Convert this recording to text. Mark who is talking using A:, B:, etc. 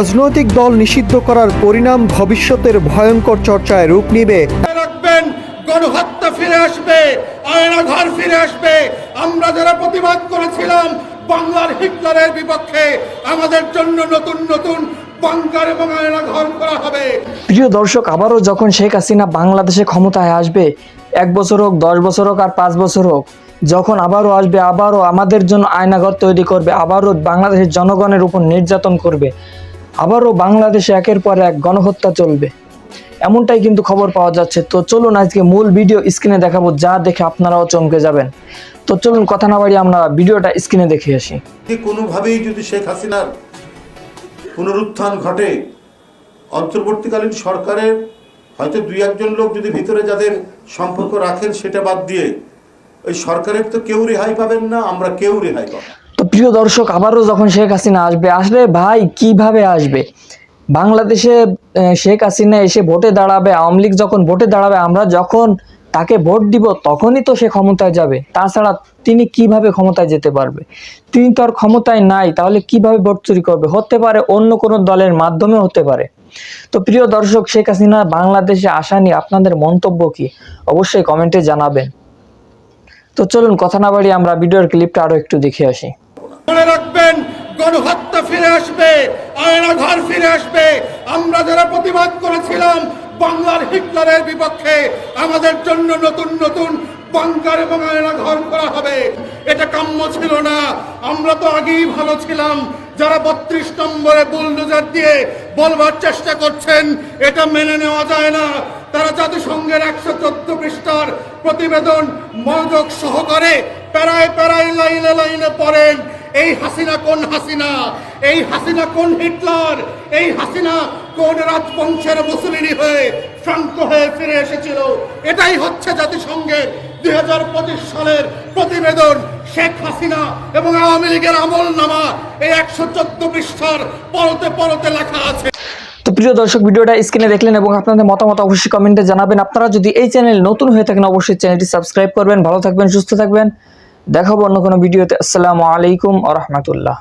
A: রাজনৈতিক দল নিষিদ্ধ করার পরিণাম ভবিষ্যতের ভয়ঙ্কর চর্চায় রূপ নিবে।
B: রাখবেন গণহত্যা ফিরে আসবে আয়না ঘর ফিরে আসবে। আমরা যারা প্রতিবাদ করেছিলাম বাংলার হিটলারের বিপক্ষে আমাদের জন্য নতুন নতুন বাংকার এবং আয়না করা হবে।
C: প্রিয় দর্শক আবারও যখন শেখ হাসিনা বাংলাদেশে ক্ষমতায় আসবে এক বছর হোক দশ বছর হোক আর পাঁচ বছর হোক যখন আবারও আসবে আবারও আমাদের জন্য আয়নাঘর তৈরি করবে আবারও বাংলাদেশের জনগণের উপর নির্যাতন করবে আবারও বাংলাদেশে একের পর এক গণহত্যা চলবে। এমনটাই কিন্তু খবর পাওয়া যাচ্ছে। তো চলুন আজকে মূল ভিডিও স্ক্রিনে দেখাবো, যা দেখে আপনারাও চমকে যাবেন। তো চলুন কথা না বাড়িয়ে আমরা ভিডিওটা স্ক্রিনে দেখে আসি।
D: কোনোভাবেই যদি শেখ হাসিনার পুনরুত্থান ঘটে, অন্তর্বর্তীকালীন সরকারের হয়তো দুই একজন লোক যদি ভিতরে যাদের সম্পর্ক রাখেন, সেটা বাদ দিয়ে ওই সরকারের তো কেউ রেহাই পাবেন না, আমরা কেউ রেহাই পাবো না।
C: তো প্রিয় দর্শক, আবারও যখন শেখ হাসিনা আসবে আসলে ভাই কীভাবে আসবে? বাংলাদেশে শেখ হাসিনা এসে ভোটে দাঁড়াবে, আওয়ামী লীগ যখন ভোটে দাঁড়াবে, আমরা যখন তাকে ভোট দিব, তখনই তো সে ক্ষমতায় যাবে। তাছাড়া তিনি কীভাবে ক্ষমতায় যেতে পারবে? তিনি তো আর ক্ষমতায় নাই, তাহলে কীভাবে ভোট চুরি করবে? হতে পারে অন্য কোনো দলের মাধ্যমে হতে পারে। তো প্রিয় দর্শক, শেখ হাসিনা বাংলাদেশে আসা আপনাদের মন্তব্য কি? অবশ্যই কমেন্টে জানাবেন। তো চলুন, কথা না বাড়িয়ে আমরা ভিডিওর ক্লিপটা আরও একটু দেখে আসি।
B: গণহত্যা ফিরে আসবে আয়না ঘর ফিরে আসবে। আমরা যারা প্রতিবাদ করেছিলাম বাংলার হিটলারের বিপক্ষে, আমাদের জন্য নতুন নতুন বাংকার এবং আয়না ঘর করা হবে। এটা কাম্য ছিল না। আমরা তো আগেই ভালো ছিলাম। যারা বত্রিশ নম্বরে বুলডোজার দিয়ে বলবার চেষ্টা করছেন, এটা মেনে নেওয়া যায় না। তারা জাতিসংঘের একশো চোদ্দ পৃষ্ঠার প্রতিবেদন মনোযোগ সহকারে প্যারায় প্যারায় লাইনে লাইনে পড়েন। এই হাসিনা কোন হাসিনা? এই হাসিনা কোন হিটলার? এই হাসিনা কোন রাজবংশের মুসলিনী হয়ে শান্ত হয়ে ফিরে এসেছিল? এটাই হচ্ছে জাতিসংঘের দুই হাজার পঁচিশ সালের প্রতিবেদন শেখ হাসিনা এবং আওয়ামী লীগের আমল নামা এই একশো চোদ্দ পৃষ্ঠার পরতে পরতে লেখা আছে।
C: তো প্রিয় দর্শক, ভিডিওটা স্ক্রিনে দেখলেন এবং আপনাদের মতামত অবশ্যই কমেন্টে জানাবেন। আপনারা যদি এই চ্যানেল নতুন হয়ে থাকেন, অবশ্যই চ্যানেলটি সাবস্ক্রাইব করবেন। ভালো থাকবেন, সুস্থ থাকবেন। দেখাবো অন্য কোনো ভিডিওতে। আসসালামু আলাইকুম আ রহমতুল্লাহ।